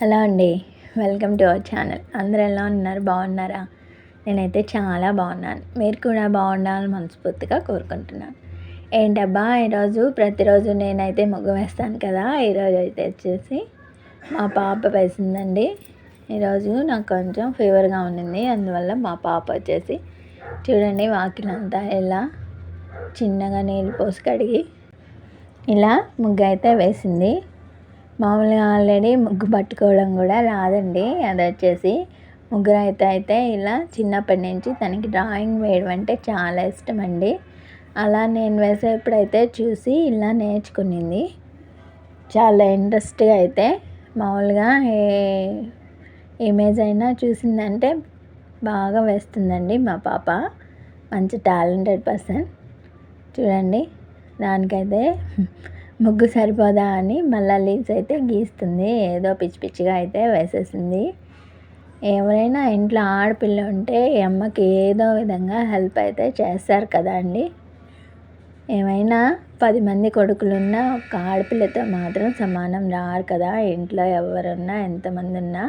Hello అండి welcome to our channel. అందరూ ఎలా ఉన్నారు? బాగున్నారా? నేనైతే చాలా బాగున్నాను. మీరు కూడా బాగుండాలని మనస్ఫూర్తిగా కోరుకుంటున్నాను. ఏంటబ్బా ఈరోజు ప్రతిరోజు నేనైతే ముగ్గు వేస్తాను కదా ఈరోజు అయితే వచ్చేసి మా పాప వేసిందండి. ఈరోజు నాకు కొంచెం ఫీవర్గా ఉండింది అందువల్ల మా పాప వచ్చేసి చూడండి వాకిలంతా ఇలా చిన్నగా నీళ్ళు పోసి కడిగి ఇలా ముగ్గు అయితే వేసింది. మామూలుగా ఆల్రెడీ ముగ్గు పట్టుకోవడం కూడా రాదండి. అది వచ్చేసి ముగ్గురు అయితే అయితే ఇలా చిన్నప్పటి నుంచి తనకి డ్రాయింగ్ వేయడం అంటే చాలా ఇష్టం అండి అలా నేను వేసేప్పుడైతే చూసి ఇలా నేర్చుకునింది. చాలా ఇంట్రెస్ట్గా అయితే మామూలుగా ఏ ఇమేజ్ అయినా చూసిందంటే బాగా వేస్తుందండి మా పాప. మంచి టాలెంటెడ్ పర్సన్. చూడండి దానికైతే ముగ్గు సరిపోదా అని మళ్ళీ లీవ్స్ అయితే గీస్తుంది. ఏదో పిచ్చి పిచ్చిగా అయితే వేసేసింది. ఎవరైనా ఇంట్లో ఆడపిల్ల ఉంటే అమ్మకి ఏదో విధంగా హెల్ప్ అయితే చేస్తారు కదా అండి. ఏమైనా పది మంది కొడుకులున్నా ఒక ఆడపిల్లతో మాత్రం సమానం రారు కదా. ఇంట్లో ఎవరున్నా ఎంతమంది ఉన్నా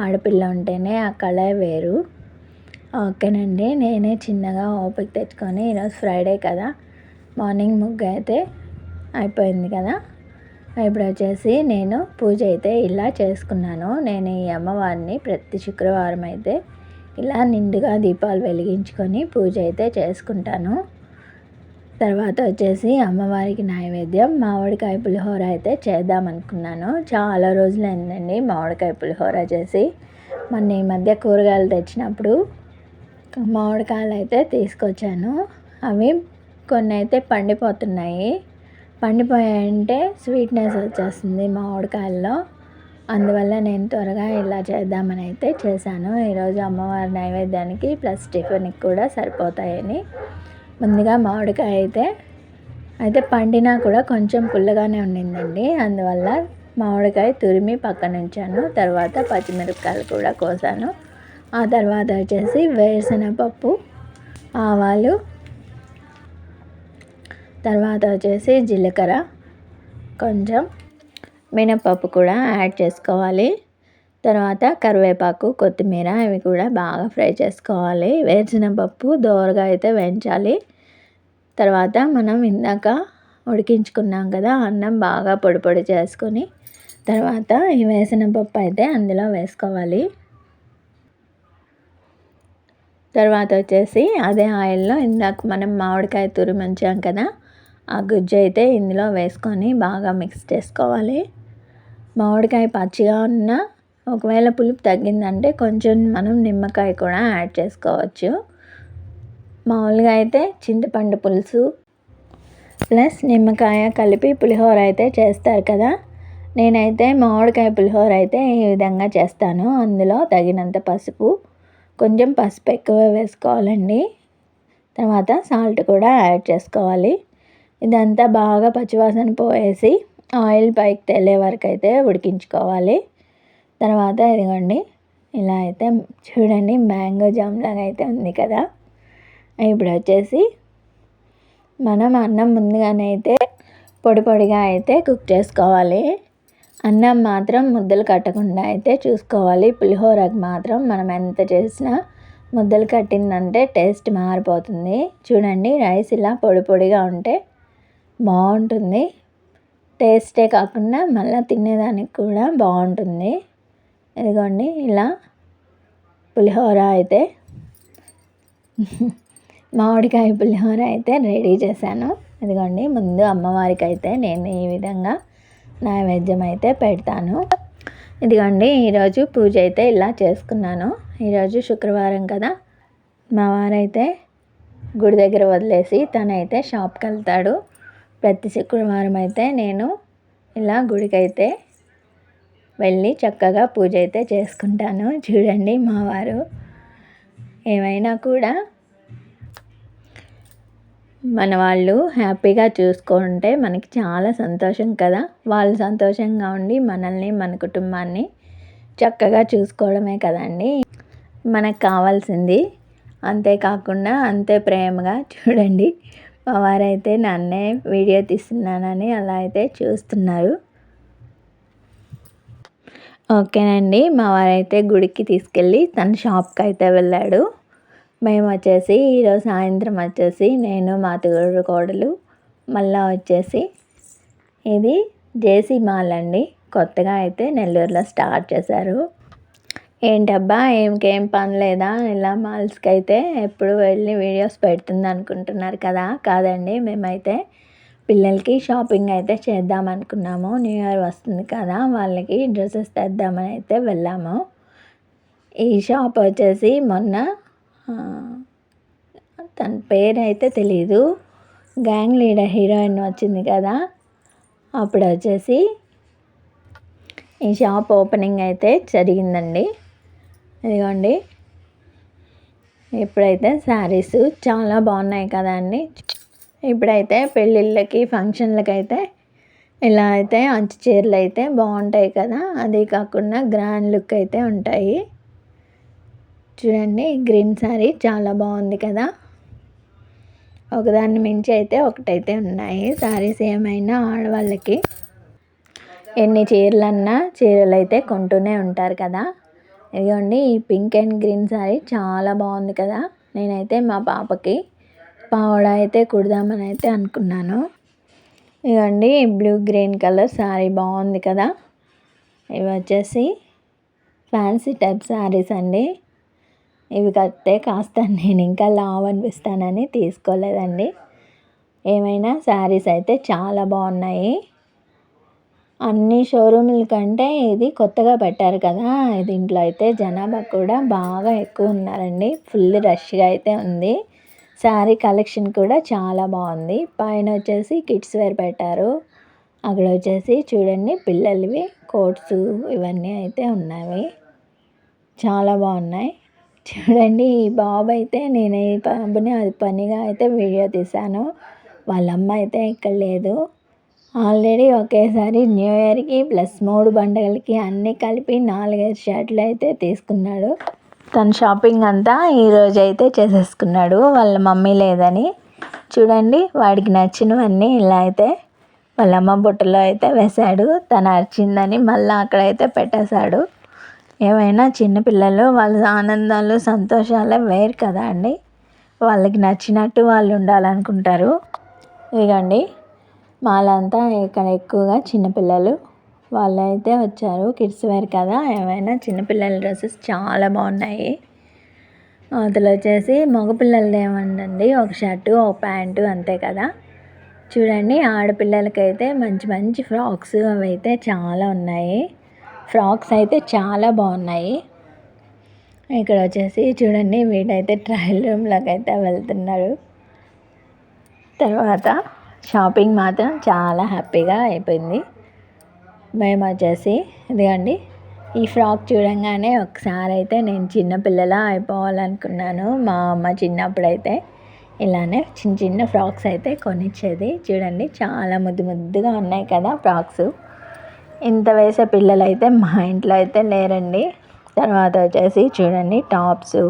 ఆడపిల్ల ఉంటేనే ఆ కళ వేరు. ఓకేనండి. నేనే చిన్నగా ఓపిక తెచ్చుకొని ఈరోజు ఫ్రైడే కదా. మార్నింగ్ ముగ్గు అయితే అయిపోయింది కదా? ఇప్పుడు వచ్చేసి నేను పూజ అయితే ఇలా చేసుకున్నాను. నేను ఈ అమ్మవారిని ప్రతి శుక్రవారం అయితే ఇలా నిండుగా దీపాలు వెలిగించుకొని పూజ అయితే చేసుకుంటాను. తర్వాత వచ్చేసి అమ్మవారికి నైవేద్యం మామిడికాయ పులిహోర అయితే చేద్దాం అనుకున్నాను. చాలా రోజులు అయిందండి మామిడికాయ పులిహోర చేసి. మొన్న ఈ మధ్య కూరగాయలు తెచ్చినప్పుడు మామిడికాయలు అయితే తీసుకొచ్చాను. అవి కొన్ని అయితే పండిపోతున్నాయి. పండిపోయాయంటే స్వీట్నెస్ వచ్చేస్తుంది మామిడికాయల్లో. అందువల్ల నేను త్వరగా ఇలా చేద్దామని అయితే చేశాను. ఈరోజు అమ్మవారి నైవేద్యానికి ప్లస్ టిఫిన్కి కూడా సరిపోతాయని. ముందుగా మామిడికాయ అయితే అయితే పండినా కూడా కొంచెం పుల్లగానే ఉండిందండి. అందువల్ల మామిడికాయ తురిమి పక్కన ఉంచాను. తర్వాత పచ్చిమిరపకాయలు కూడా కోసాను. ఆ తర్వాత వచ్చేసి వేరుశనగపప్పు ఆవాలు తర్వాత వచ్చేసి జీలకర్ర. కొంచెం మినపప్పు కూడా యాడ్ చేసుకోవాలి. తర్వాత కరివేపాకు కొత్తిమీర ఇవి కూడా బాగా ఫ్రై చేసుకోవాలి. వేసిన పప్పు దోరగా అయితే వేయించాలి. తర్వాత మనం ఇందాక ఉడికించుకున్నాం కదా అన్నం బాగా పొడి పొడి చేసుకొని తర్వాత ఈ వేసిన పప్పు అయితే అందులో వేసుకోవాలి. తర్వాత వచ్చేసి అదే ఆయిల్లో ఇందాక మనం మామిడికాయ తురిమించాం కదా ఆ గుజ్జు అయితే ఇందులో వేసుకొని బాగా మిక్స్ చేసుకోవాలి. మామిడికాయ పచ్చిగా ఉన్న ఒకవేళ పులుపు తగ్గిందంటే కొంచెం మనం నిమ్మకాయ కూడా యాడ్ చేసుకోవచ్చు. మామూలుగా అయితే చింతపండు పులుసు ప్లస్ నిమ్మకాయ కలిపి పులిహోర అయితే చేస్తారు కదా. నేనైతే మామిడికాయ పులిహోర అయితే ఈ విధంగా చేస్తాను. అందులో తగినంత పసుపు కొంచెం పసుపు ఎక్కువ వేసుకోవాలండి. తర్వాత సాల్ట్ కూడా యాడ్ చేసుకోవాలి. ఇదంతా బాగా పచ్చివాసన పోయేసి ఆయిల్ పైకి తెల్లే వరకు అయితే ఉడికించుకోవాలి. తర్వాత ఇదిగోండి ఇలా అయితే చూడండి మ్యాంగో జామ్ లాగా అయితే ఉంది కదా. ఇప్పుడు వచ్చేసి మనం అన్నం ముందుగానే అయితే పొడి పొడిగా అయితే కుక్ చేసుకోవాలి. అన్నం మాత్రం ముద్దలు కట్టకుండా అయితే చూసుకోవాలి. పులిహోరకు మాత్రం మనం ఎంత చేసినా ముద్దలు కట్టిందంటే టేస్ట్ మారిపోతుంది. చూడండి రైస్ ఇలా పొడి పొడిగా ఉంటే బాగుంటుంది. టేస్టే కాకుండా మళ్ళీ తినేదానికి కూడా బాగుంటుంది. ఇదిగోండి ఇలా పులిహోర అయితే మామిడికాయ పులిహోర అయితే రెడీ చేశాను. ఇదిగోండి ముందు అమ్మవారికి అయితే నేను ఈ విధంగా నైవేద్యం అయితే పెడతాను. ఇదిగోండి ఈరోజు పూజ అయితే ఇలా చేసుకున్నాను. ఈరోజు శుక్రవారం కదా మా వారైతే గుడి దగ్గర వదిలేసి తనైతే షాప్కి వెళ్తాడు. ప్రతి శుక్రవారం అయితే నేను ఇలా గుడికైతే వెళ్ళి చక్కగా పూజ అయితే చేసుకుంటాను. చూడండి మా వారు. ఏమైనా కూడా మన వాళ్ళు హ్యాపీగా చూసుకుంటే మనకి చాలా సంతోషం కదా. వాళ్ళు సంతోషంగా ఉండి మనల్ని మన కుటుంబాన్ని చక్కగా చూసుకోవడమే కదండి. మనకు కావాల్సింది. అంతేకాకుండా అంతే ప్రేమగా చూడండి. మా వారైతే నన్నే వీడియో తీస్తున్నానని అలా అయితే చూస్తున్నారు. ఓకేనండి మా వారైతే గుడికి తీసుకెళ్ళి తన షాప్కి అయితే వెళ్ళాడు. మేము వచ్చేసి ఈరోజు సాయంత్రం వచ్చేసి నేను మా తోడు కోడలు మళ్ళా వచ్చేసి ఇది జేసీ మాల్ అండి. కొత్తగా అయితే నెల్లూరులో స్టార్ట్ చేశారు. ఏంటబ్బా ఏంకేం పని లేదా? ఇలా మాల్స్కి అయితే ఎప్పుడు వెళ్ళి వీడియోస్ పెడుతుంది అనుకుంటున్నారు కదా? కాదండి మేమైతే పిల్లలకి షాపింగ్ అయితే చేద్దాం అనుకున్నాము. న్యూ ఇయర్ వస్తుంది కదా వాళ్ళకి డ్రెస్సెస్ తెద్దామని అయితే వెళ్ళాము. ఈ షాప్ వచ్చేసి మొన్న తన పేరు అయితే తెలీదు. గ్యాంగ్ లీడర్ హీరోయిన్ వచ్చింది కదా అప్పుడు వచ్చేసి ఈ షాప్ ఓపెనింగ్ అయితే జరిగిందండి. ఇదిగోండి. ఇప్పుడైతే శారీస్ చాలా బాగున్నాయి కదండి ఇప్పుడైతే పెళ్ళిళ్ళకి ఫంక్షన్లకి అయితే ఇలా అయితే అంచు చీరలు అయితే బాగుంటాయి కదా. అది కాకుండా గ్రాండ్ లుక్ అయితే ఉంటాయి. చూడండి గ్రీన్ శారీ చాలా బాగుంది కదా. ఒకదాన్ని మించి అయితే ఒకటైతే ఉన్నాయి. శారీస్ ఏమైనా ఆడవాళ్ళకి ఎన్ని చీరలన్నా చీరలు అయితే కొంటూనే ఉంటారు కదా. ఇదిగోండి ఈ పింక్ అండ్ గ్రీన్ శారీ చాలా బాగుంది కదా. నేనైతే మా పాపకి పావడ అయితే కుడదామని అయితే అనుకున్నాను. ఇదిగోండి బ్లూ గ్రీన్ కలర్ శారీ బాగుంది కదా. ఇవి వచ్చేసి ఫ్యాన్సీ టైప్ శారీస్ అండి. ఇవి కడితే కాస్త నేను ఇంకా లావ్ అనిపిస్తానని తీసుకోలేదండి. ఏమైనా శారీస్ అయితే చాలా బాగున్నాయి. అన్ని షోరూంల కంటే ఇది కొత్తగా పెట్టారు కదా. దీంట్లో అయితే జనాభా కూడా బాగా ఎక్కువ ఉన్నారండి. ఫుల్ రష్గా అయితే ఉంది. శారీ కలెక్షన్ కూడా చాలా బాగుంది. పైన వచ్చేసి కిడ్స్ వేర్ పెట్టారు. అక్కడ వచ్చేసి చూడండి పిల్లలవి కోట్స్ ఇవన్నీ అయితే ఉన్నాయి చాలా బాగున్నాయి. చూడండి ఈ బాబు అయితే నేను ఈ బాబుని అది పనిగా అయితే వీడియో తీశాను. వాళ్ళ అమ్మ అయితే ఇక్కడ లేదు. ఆల్రెడీ ఒకేసారి న్యూ ఇయర్కి ప్లస్ మూడు పండుగలకి అన్నీ కలిపి నాలుగైదు షర్ట్లు అయితే తీసుకున్నాడు. తన షాపింగ్ అంతా ఈరోజు అయితే చేసేసుకున్నాడు. వాళ్ళ మమ్మీ లేదని. చూడండి వాడికి నచ్చినవన్నీ ఇలా అయితే వాళ్ళ అమ్మ బుట్టలో అయితే వేశాడు. తను అరిచిందని మళ్ళీ అక్కడైతే పెట్టేశాడు. ఏమైనా చిన్నపిల్లలు వాళ్ళ ఆనందాలు సంతోషాలు వేరు కదా అండి. వాళ్ళకి నచ్చినట్టు వాళ్ళు ఉండాలనుకుంటారు. ఇదిగండి. మాలంతా ఇక్కడ ఎక్కువగా చిన్నపిల్లలు వాళ్ళైతే వచ్చారు. కిడ్స్ వేర్ కదా ఏమైనా చిన్నపిల్లల డ్రెస్సెస్ చాలా బాగున్నాయి. అందులో వచ్చేసి మగపిల్లలది ఏమండండి ఒక షర్టు ఒక ప్యాంటు అంతే కదా. చూడండి ఆడపిల్లలకైతే మంచి మంచి ఫ్రాక్స్ అవి అయితే చాలా ఉన్నాయి. ఫ్రాక్స్ అయితే చాలా బాగున్నాయి. ఇక్కడ వచ్చేసి చూడండి వీడైతే ట్రయల్ రూమ్లోకి అయితే వెళ్తున్నాడు తర్వాత షాపింగ్ మాత్రం చాలా హ్యాపీగా అయిపోయింది. మేము వచ్చేసి ఇదిగండి ఈ ఫ్రాక్ చూడంగానే ఒకసారి అయితే నేను చిన్నపిల్లలా అయిపోవాలనుకున్నాను. మా అమ్మ చిన్నప్పుడు అయితే ఇలానే చిన్న చిన్న ఫ్రాక్స్ అయితే కొనిచ్చేది. చూడండి చాలా ముద్దు ముద్దుగా ఉన్నాయి కదా ఫ్రాక్స్. ఇంత వేసే పిల్లలు అయితే మా ఇంట్లో అయితే లేరండి. తర్వాత వచ్చేసి చూడండి టాప్స్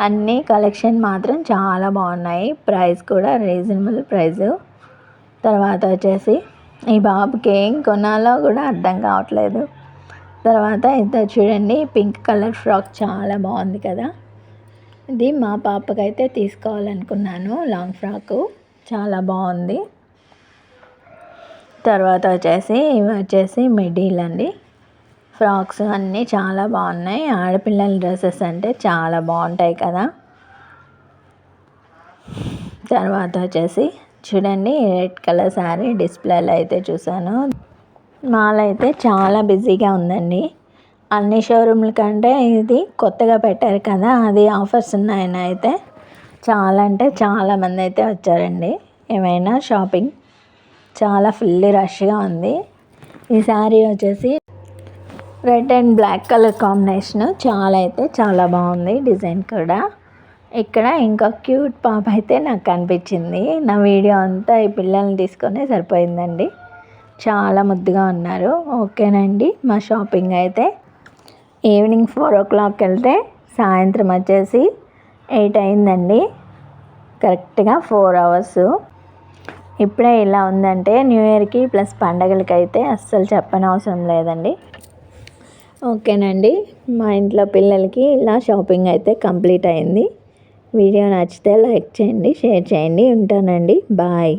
అన్నీ కలెక్షన్ మాత్రం చాలా బాగున్నాయి. ప్రైస్ కూడా రీజనబుల్ ప్రైస్. తర్వాత వచ్చేసి ఈ బాబుకి ఏం కొనాలో కూడా అర్థం కావట్లేదు. తర్వాత ఇంత చూడండి పింక్ కలర్ ఫ్రాక్ చాలా బాగుంది కదా. ఇది మా పాపకైతే తీసుకోవాలనుకున్నాను లాంగ్ ఫ్రాకు. చాలా బాగుంది. తర్వాత వచ్చేసి ఇవి వచ్చేసి మిడిల్ అండి. ఫ్రాక్స్ అన్నీ చాలా బాగున్నాయి. ఆడపిల్లల డ్రెస్సెస్ అంటే చాలా బాగుంటాయి కదా. తర్వాత వచ్చేసి చూడండి రెడ్ కలర్ శారీ డిస్ప్లేలో అయితే చూసాను మాల్ అయితే చాలా బిజీగా ఉందండి. అన్ని షోరూమ్ల కంటే ఇది కొత్తగా పెట్టారు కదా అది ఆఫర్స్ ఉన్నాయని అయితే చాలా అంటే చాలామంది అయితే వచ్చారండి. ఏమైనా షాపింగ్? చాలా ఫుల్లీ రష్గా ఉంది. ఈ శారీ వచ్చేసి red and black colour combination చాలా అయితే చాలా బాగుంది డిజైన్ కూడా. ఇక్కడ ఇంకా క్యూట్ పాప అయితే నాకు కనిపించింది. నా వీడియో అంతా ఈ పిల్లల్ని తీసుకొని సరిపోయిందండి. చాలా ముద్దుగా ఉన్నారు. ఓకేనండి మా షాపింగ్ అయితే ఈవినింగ్ ఫోర్ ఓ క్లాక్ వెళ్తే సాయంత్రం వచ్చేసి ఎయిట్ అయిందండి. కరెక్ట్గా ఫోర్ అవర్స్. ఇప్పుడే ఇలా ఉందంటే న్యూ ఇయర్కి ప్లస్ పండగలకి అయితే అస్సలు చెప్పనవసరం లేదండి. ఓకేనండి మా ఇంట్లో పిల్లలకి ఇలా షాపింగ్ అయితే కంప్లీట్ అయింది. వీడియో నచ్చితే లైక్ చేయండి షేర్ చేయండి ఉంటానండి. బాయ్.